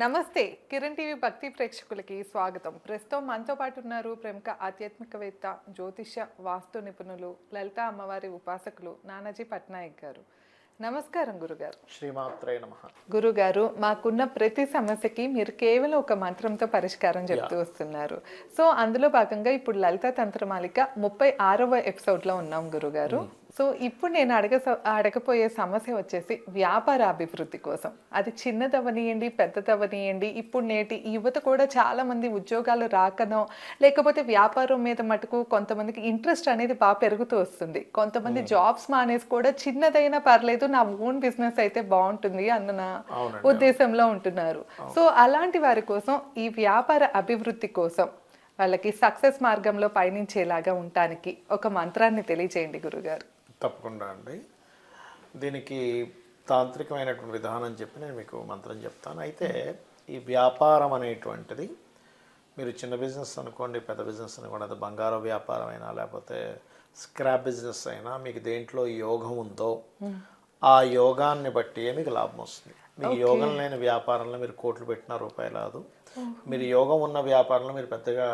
నమస్తే కిరణ్ టీవీ భక్తి ప్రేక్షకులకి స్వాగతం. ప్రస్తుతం మనతో పాటు ఉన్నారు ప్రముఖ ఆధ్యాత్మికవేత్త జ్యోతిష వాస్తు నిపుణులు లలిత అమ్మవారి ఉపాసకులు నానాజీ పట్నాయక్ గారు. నమస్కారం గురుగారు. శ్రీమాత్రే నమ. గురుగారు మాకున్న ప్రతి సమస్యకి మీరు కేవలం ఒక మంత్రంతో పరిష్కారం చెప్తూ వస్తున్నారు. సో అందులో భాగంగా ఇప్పుడు లలిత తంత్రమాలిక ముప్పై ఆరవ ఎపిసోడ్లో ఉన్నాం గురుగారు. సో ఇప్పుడు నేను అడగ అడగపోయే సమస్య వచ్చేసి వ్యాపార అభివృద్ధి కోసం. అది చిన్నదవనియండి పెద్దదవనియండి ఇప్పుడు నేటి యువత కూడా చాలా మంది ఉద్యోగాలు రాకనో లేకపోతే వ్యాపారం మీద మటుకు కొంతమందికి ఇంట్రెస్ట్ అనేది బాగా పెరుగుతూ వస్తుంది. కొంతమంది జాబ్స్ మానేసి కూడా చిన్నదైనా పర్లేదు నా ఓన్ బిజినెస్ అయితే బాగుంటుంది అన్న నా. ఉద్దేశంలో ఉంటున్నారు. సో అలాంటి వారి కోసం ఈ వ్యాపార అభివృద్ధి కోసం వాళ్ళకి సక్సెస్ మార్గంలో పయనించేలాగా ఉండటానికి ఒక మంత్రాన్ని తెలియజేయండి గురుగారు. తప్పకుండా అండి. దీనికి తాంత్రికమైనటువంటి విధానం చెప్పి నేను మీకు మంత్రం చెప్తాను. అయితే ఈ వ్యాపారం అనేటువంటిది మీరు చిన్న బిజినెస్ అనుకోండి పెద్ద బిజినెస్ అనుకోండి అది బంగారు వ్యాపారం అయినా లేకపోతే స్క్రాప్ బిజినెస్ అయినా మీకు దేంట్లో యోగం ఉందో ఆ యోగాన్ని బట్టి మీకు లాభం వస్తుంది. మీకు యోగం లేని వ్యాపారంలో మీరు కోట్లు పెట్టిన రూపాయి రాదు. మీరు యోగం ఉన్న వ్యాపారంలో మీరు పెద్దగా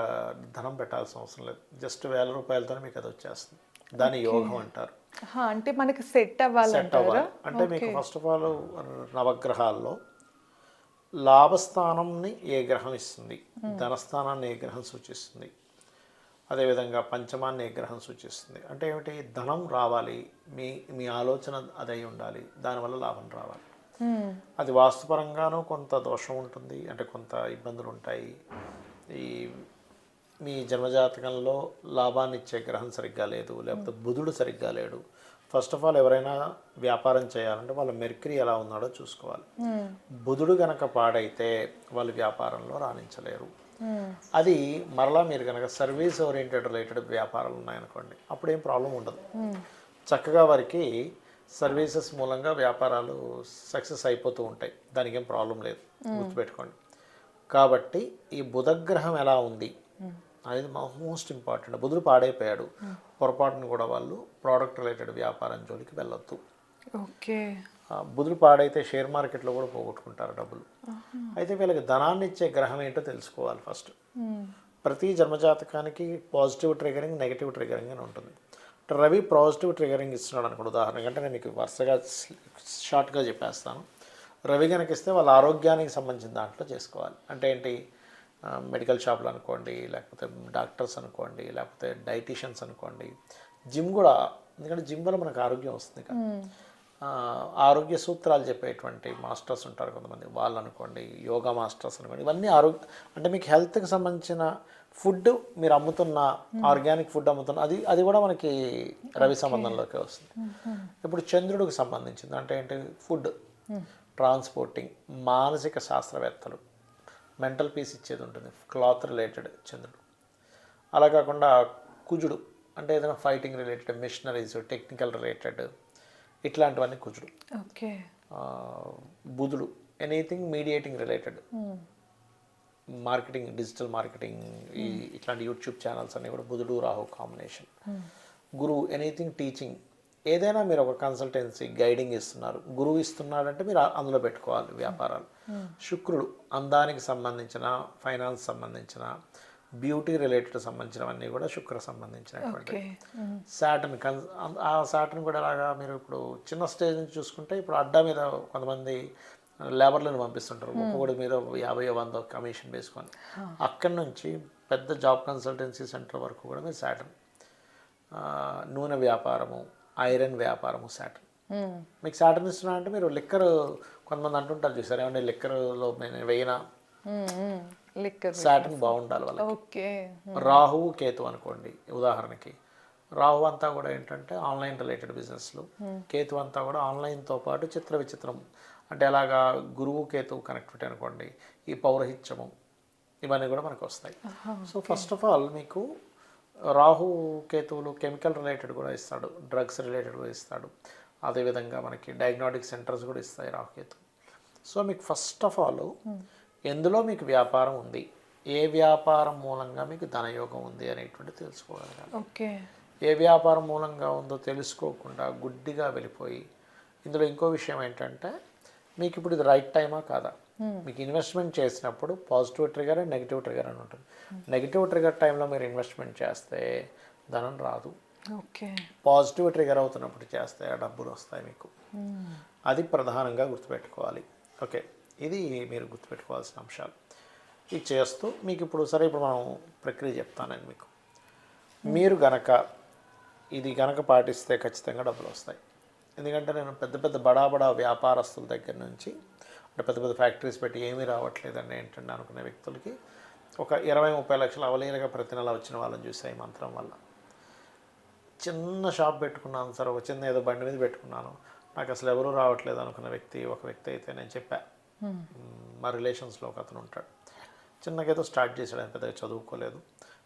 ధనం పెట్టాల్సిన అవసరం లేదు. జస్ట్ వేల రూపాయలతో మీకు అది వచ్చేస్తుంది. దాన్ని యోగం అంటారు. అంటే మనకి సెట్ సెట్ అవ్వాలి. అంటే మీకు ఫస్ట్ ఆఫ్ ఆల్ నవగ్రహాల్లో లాభస్థానంని ఏ గ్రహం ఇస్తుంది? ధనస్థానాన్ని ఏ గ్రహం సూచిస్తుంది? అదేవిధంగా పంచమాన్ని ఏ గ్రహం సూచిస్తుంది? అంటే ఏమిటి? ధనం రావాలి. మీ మీ ఆలోచన అదై ఉండాలి. దానివల్ల లాభం రావాలి. హ్మ్. అది వాస్తుపరంగానూ కొంత దోషం ఉంటుంది. అంటే కొంత ఇబ్బందులు ఉంటాయి ఈ మీ జన్మజాతకంలో లాభాన్ని ఇచ్చే గ్రహం సరిగ్గా లేదు లేకపోతే బుధుడు సరిగ్గా లేడు. ఫస్ట్ ఆఫ్ ఆల్ ఎవరైనా వ్యాపారం చేయాలంటే వాళ్ళ మెర్క్రీ ఎలా ఉన్నాడో చూసుకోవాలి. హ్మ్. బుధుడు గనక పాడైతే వాళ్ళు వ్యాపారంలో రాణించలేరు. హ్మ్. అది మరలా మీరు కనుక సర్వీస్ ఓరియంటెడ్ రిలేటెడ్ వ్యాపారాలు ఉన్నాయనుకోండి అప్పుడు ఏం ప్రాబ్లం ఉండదు. చక్కగా వారికి సర్వీసెస్ మూలంగా వ్యాపారాలు సక్సెస్ అయిపోతూ ఉంటాయి. దానికి ఏం ప్రాబ్లం లేదు గుర్తుపెట్టుకోండి. కాబట్టి ఈ బుధగ్రహం ఎలా ఉంది? అనేది మోస్ట్ ఇంపార్టెంట్. బుధుడు పాడైపోయాడు. పొరపాటును కూడా వాళ్ళు ప్రోడక్ట్ రిలేటెడ్ వ్యాపారం జోలికి వెళ్ళొద్దు. ఓకే. బుధుడు పాడైతే షేర్ మార్కెట్లో కూడా పోగొట్టుకుంటారు డబ్బులు. అయితే వీళ్ళకి ధనాన్ని ఇచ్చే గ్రహం ఏంటో తెలుసుకోవాలి ఫస్ట్. ప్రతి జన్మజాతకానికి పాజిటివ్ ట్రిగరింగ్ నెగిటివ్ ట్రిగరింగ్ అని ఉంటుంది. రవి పాజిటివ్ ట్రిగరింగ్ ఇస్తున్నాడు అనుకోండి. ఉదాహరణకి అంటే నేను మీకు వరుసగా షార్ట్గా చెప్పేస్తాను. రవి కనుక ఇస్తే వాళ్ళ ఆరోగ్యానికి సంబంధించిన దాంట్లో చేసుకోవాలి. అంటే ఏంటి? మెడికల్ షాపులు అనుకోండి లేకపోతే డాక్టర్స్ అనుకోండి లేకపోతే డైటీషియన్స్ అనుకోండి జిమ్ కూడా ఎందుకంటే జిమ్ వల్ల మనకు ఆరోగ్యం వస్తుంది కదా. ఆరోగ్య సూత్రాలు చెప్పేటువంటి మాస్టర్స్ ఉంటారు కొంతమంది. వాళ్ళు అనుకోండి యోగా మాస్టర్స్ అనుకోండి ఇవన్నీ ఆరోగ్య అంటే మీకు హెల్త్కి సంబంధించిన ఫుడ్ మీరు అమ్ముతున్న ఆర్గానిక్ ఫుడ్ అమ్ముతున్న అది అది కూడా మనకి రవి సంబంధంలోకి వస్తుంది. ఇప్పుడు చంద్రుడికి సంబంధించింది అంటే ఏంటి? ఫుడ్. ట్రాన్స్పోర్టింగ్ మానసిక శాస్త్రవేత్తలు. మెంటల్ పీస్ ఇచ్చేది ఉంటుంది క్లాత్ రిలేటెడ్ చంద్రుడు. అలా కాకుండా కుజుడు అంటే ఏదైనా fighting related machineries technical related ఇట్లాంటివన్నీ కుజుడు. ఓకే. బుధుడు anything mediating related. Marketing digital marketing ఈ ఇట్లాంటి యూట్యూబ్ ఛానల్స్ అన్నీ కూడా బుధుడు రాహు కాంబినేషన్. గురువు ఎనీథింగ్ టీచింగ్ ఏదైనా మీరు ఒక కన్సల్టెన్సీ గైడింగ్ ఇస్తున్నారు గురువు ఇస్తున్నాడంటే మీరు అందులో పెట్టుకోవాలి వ్యాపారాలు. శుక్రుడు అందానికి సంబంధించిన ఫైనాన్స్ సంబంధించిన బ్యూటీ రిలేటెడ్ సంబంధించినవన్నీ కూడా శుక్ర సంబంధించినటువంటి. సాటన్ కన్ ఆ సాటన్ కూడా అలాగా మీరు ఇప్పుడు చిన్న స్టేజ్ నుంచి చూసుకుంటే ఇప్పుడు అడ్డా మీద కొంతమంది లేబర్లను పంపిస్తుంటారు. ఒక్కొక్కడి మీద యాభై వంద కమిషన్ వేసుకొని. అక్కడి నుంచి పెద్ద జాబ్ కన్సల్టెన్సీ సెంటర్ వరకు కూడా మీరు సాటన్ నూనె వ్యాపారము ఐరన్ వ్యాపారము హ్మ్. మీకు సాటన్ ఇస్తున్నా అంటే మీరు లిక్కర్ కొంతమంది అంటుంటారు చూసారు? ఏమంటే లిక్కర్లో. లిక్కర్ సాటన్ బాగుండాలి వాళ్ళకి. ఓకే. రాహువు కేతు అనుకోండి ఉదాహరణకి. రాహు అంతా కూడా ఏంటంటే ఆన్లైన్ రిలేటెడ్ బిజినెస్లు. కేతు అంతా కూడా ఆన్లైన్తో పాటు చిత్ర విచిత్రం. అంటే అలాగా గురువు కేతు కనెక్టివిటీ అనుకోండి ఈ పౌరహిత్యము ఇవన్నీ కూడా మనకు వస్తాయి. సో ఫస్ట్ ఆఫ్ ఆల్ మీకు రాహు కేతువులు కెమికల్ రిలేటెడ్ కూడా ఇస్తాడు డ్రగ్స్ రిలేటెడ్ కూడా ఇస్తాడు. అదేవిధంగా మనకి డయాగ్నోటిక్ సెంటర్స్ కూడా ఇస్తాయి రాహుకేతు సో మీకు ఫస్ట్ ఆఫ్ ఆల్ ఎందులో మీకు వ్యాపారం ఉంది? ఏ వ్యాపారం మూలంగా మీకు ధనయోగం ఉంది అనేటువంటి తెలుసుకోగలగాలి. ఓకే. ఏ వ్యాపారం మూలంగా ఉందో తెలుసుకోకుండా గుడ్డిగా వెళ్ళిపోయి ఇందులో ఇంకో విషయం ఏంటంటే మీకు ఇప్పుడు ఇది రైట్ టైమా కాదా? మీకు ఇన్వెస్ట్మెంట్ చేసినప్పుడు positive trigger and negative trigger అని ఉంటుంది. నెగిటివ్ ట్రిగర్ టైంలో మీరు ఇన్వెస్ట్మెంట్ చేస్తే ధనం రాదు. ఓకే. పాజిటివ్ ట్రిగర్ అవుతున్నప్పుడు చేస్తే ఆ డబ్బులు వస్తాయి మీకు. అది ప్రధానంగా గుర్తుపెట్టుకోవాలి. ఓకే. ఇది మీరు గుర్తుపెట్టుకోవాల్సిన అంశాలు. ఇది చేస్తూ మీకు ఇప్పుడు సరే ఇప్పుడు మనం ప్రక్రియ చెప్తానండి మీకు. మీరు గనక ఇది గనక పాటిస్తే ఖచ్చితంగా డబ్బులు వస్తాయి. ఎందుకంటే నేను పెద్ద పెద్ద బడా బడా వ్యాపారస్తుల దగ్గర నుంచి పెద్ద పెద్ద ఫ్యాక్టరీస్ పెట్టి ఏమీ రావట్లేదని ఏంటంటే అనుకునే వ్యక్తులకి. ఒక ఇరవై ముప్పై లక్షలు అవలీలగా ప్రతి నెల వచ్చిన వాళ్ళని చూసాయి ఈ మంత్రం వల్ల. చిన్న షాప్ పెట్టుకున్నాను సార్ ఒక చిన్న ఏదో బండి మీద పెట్టుకున్నాను. నాకు అసలు ఎవరూ రావట్లేదు అనుకున్న వ్యక్తి ఒక వ్యక్తి అయితే నేను చెప్పా. మా రిలేషన్స్లో ఒక అతను ఉంటాడు. చిన్నగా ఏదో స్టార్ట్ చేశాడు ఆయన పెద్దగా చదువుకోలేదు.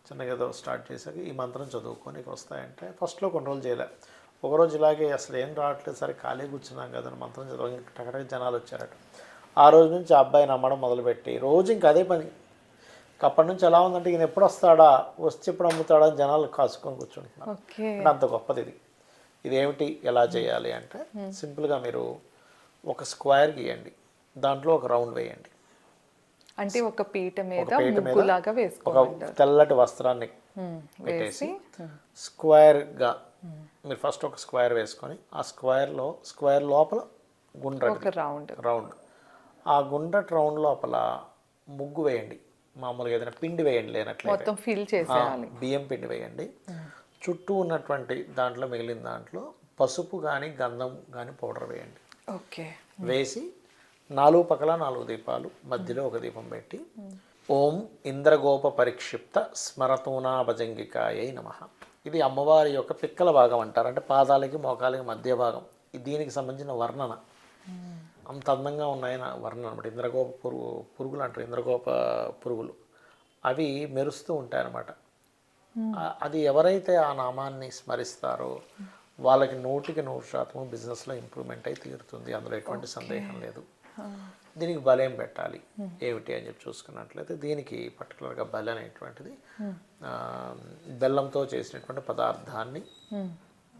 చిన్నగా ఏదో స్టార్ట్ చేశాక ఈ మంత్రం చదువుకొని ఇక వస్తాయంటే ఫస్ట్లో కొన్ని రోజులు చేయలే ఒకరోజు ఇలాగే అసలు ఏం రావట్లేదు సరే ఖాళీ కూర్చున్నాం కదా మంత్రం చదువు టకటక జనాలు వచ్చారట. ఆ రోజు నుంచి ఆ అబ్బాయి నమ్మడం మొదలుపెట్టి రోజు ఇంక అదే పని. అప్పటి నుంచి ఎలా ఉందంటే ఈయన ఎప్పుడు వస్తాడా వచ్చి ఎప్పుడు అమ్ముతాడా అని జనాలు కాసుకొని కూర్చుంటున్నారు. అంటే అంత గొప్పది ఇది. ఇదేమిటి ఎలా చేయాలి అంటే సింపుల్గా మీరు ఒక స్క్వేర్ గీయండి దాంట్లో ఒక రౌండ్ వేయండి. అంటే ఒక పీట మీద మీద ముగ్గులాగా ఒక తెల్లటి వస్త్రాన్ని. పెట్టేసి స్క్వేర్గా మీరు ఫస్ట్ ఒక స్క్వేర్ వేసుకొని ఆ స్క్వేర్లో స్క్వేర్ లోపల గుండ్ర ఒక రౌండ్. రౌండ్. ఆ గుండ్రటి రౌండ్ లోపల ముగ్గు వేయండి. మామూలుగా ఏదైనా పిండి వేయండి లేనట్లయితే. మొత్తం ఫిల్ చేసేయాలి. బియ్యం పిండి వేయండి. చుట్టూ ఉన్నటువంటి దాంట్లో మిగిలిన దాంట్లో పసుపు కానీ గంధం కానీ పౌడర్ వేయండి. ఓకే. వేసి నాలుగు పక్కల నాలుగు దీపాలు మధ్యలో ఒక దీపం పెట్టి ఓం ఇంద్రగోప పరిక్షిప్త స్మరతూనా భజంగికాయ నమ. ఇది అమ్మవారి యొక్క పిక్కల భాగం అంటారు. అంటే పాదాలకి మోకాలకి మధ్య భాగం. దీనికి సంబంధించిన వర్ణన. అంత అందంగా ఉన్నాయని వర్ణన అనమాట ఇంద్రగోప పురుగు పురుగులు అంటారు ఇంద్రగోప పురుగులు. అవి మెరుస్తూ ఉంటాయన్నమాట. అది ఎవరైతే ఆ నామాన్ని స్మరిస్తారో వాళ్ళకి నూటికి నూరు శాతం బిజినెస్లో ఇంప్రూవ్మెంట్ అయి తీరుతుంది. అందులో ఎటువంటి సందేహం లేదు. దీనికి బలేం పెట్టాలి. ఏమిటి అని చెప్పి చూసుకున్నట్లయితే దీనికి పర్టికులర్గా బలి అనేటువంటిది బెల్లంతో చేసినటువంటి పదార్థాన్ని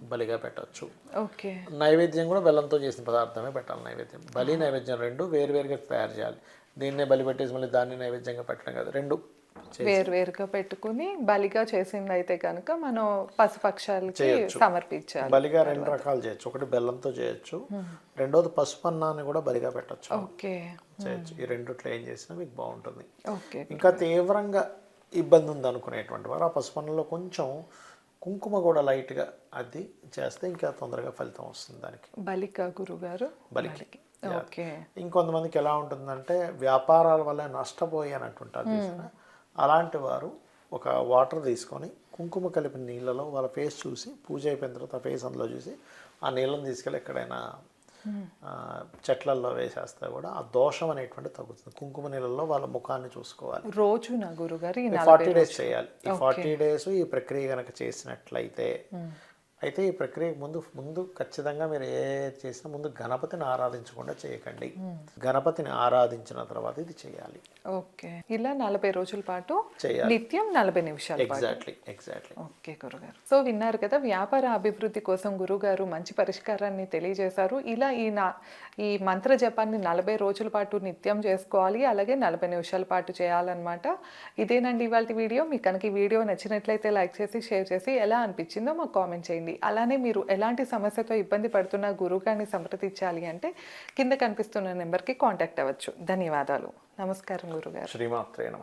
బలిగా పెట్టవచ్చు ఓకే. నైవేద్యం కూడా బెల్లంతో చేసిన పదార్థమే పెట్టాలి నైవేద్యం. బలి నైవేద్యం రెండు వేరువేరుగా తయారు చేయాలి. దీన్నే బలి పెట్టేసి మళ్ళీ దాన్ని నైవేద్యంగా పెట్టడం కాదు రెండు వేరువేరుగా పెట్టుకుని బలిగా చేసింది అయితే కనుక మనం పశుపక్షాలకి సమర్పించాలి. బలిగా రెండు రకాలు చేయొచ్చు. ఒకటి బెల్లంతో చేయొచ్చు. రెండోది పసుపు అన్నాన్ని కూడా బలిగా పెట్టచ్చు. ఓకే. చేయొచ్చు. ఈ రెండిట్లో ఏం చేసినా మీకు బాగుంటుంది. ఓకే. ఇంకా తీవ్రంగా ఇబ్బంది ఉంది అనుకునేటువంటి వారు ఆ పసుపు అన్నంలో కొంచెం కుంకుమ కూడా లైట్గా అది చేస్తే ఇంకా తొందరగా ఫలితం వస్తుంది దానికి. బలిక గురుగారు? బలికి. ఓకే. ఇంకొంతమందికి ఎలా ఉంటుందంటే వ్యాపారాల వల్ల నష్టపోయానంటుంటారు చూసారా? అలాంటి వారు ఒక వాటర్ తీసుకొని కుంకుమ కలిపిన నీళ్ళలో వాళ్ళ ఫేస్ చూసి పూజ అయిపోయిన తర్వాత ఫేస్ అందులో చూసి ఆ నీళ్ళని తీసుకెళ్ళి ఎక్కడైనా చెట్లల్లో వేసేస్తే కూడా ఆ దోషం అనేటువంటి తగ్గుతుంది. కుంకుమ నీళ్ళలో వాళ్ళ ముఖాన్ని చూసుకోవాలి. రోజున గురుగారు ఈ ఫార్టీ డేస్ చేయాలి. ఈ ఫార్టీ డేస్ ఈ ప్రక్రియ కనుక చేసినట్లయితే అయితే ఈ ప్రక్రియకు ముందు ముందు ఖచ్చితంగా మీరు ఏ చేసినా ముందు గణపతిని ఆరాధించకుండా చేయకండి. గణపతిని ఆరాధించిన తర్వాత ఇది చేయాలి. ఓకే. ఇలా నలభై రోజుల పాటు. నిత్యం నలభై నిమిషాల ఎగ్జాక్ట్లీ ఎగ్జాక్ట్లీ ఓకే గురుగారు. సో విన్నారు కదా వ్యాపార అభివృద్ధి కోసం గురుగారు మంచి పరిష్కారాన్ని తెలియజేశారు. ఇలా ఈ నా ఈ మంత్ర జపాన్ని నలభై రోజుల పాటు నిత్యం చేసుకోవాలి అలాగే నలభై నిమిషాల పాటు చేయాలన్నమాట. ఇదేనండి ఇవాళ వీడియో. మీకు కనుక ఈ వీడియో నచ్చినట్లయితే లైక్ చేసి షేర్ చేసి ఎలా అనిపించిందో మాకు కామెంట్ చేయండి. అలానే మీరు ఎలాంటి సమస్యతో ఇబ్బంది పడుతున్న గురువు గారిని సంప్రదించాలి అంటే కింద కనిపిస్తున్న నెంబర్కి కాంటాక్ట్ అవ్వచ్చు. ధన్యవాదాలు. నమస్కారం గురుగారు. శ్రీమాత్రే నమ.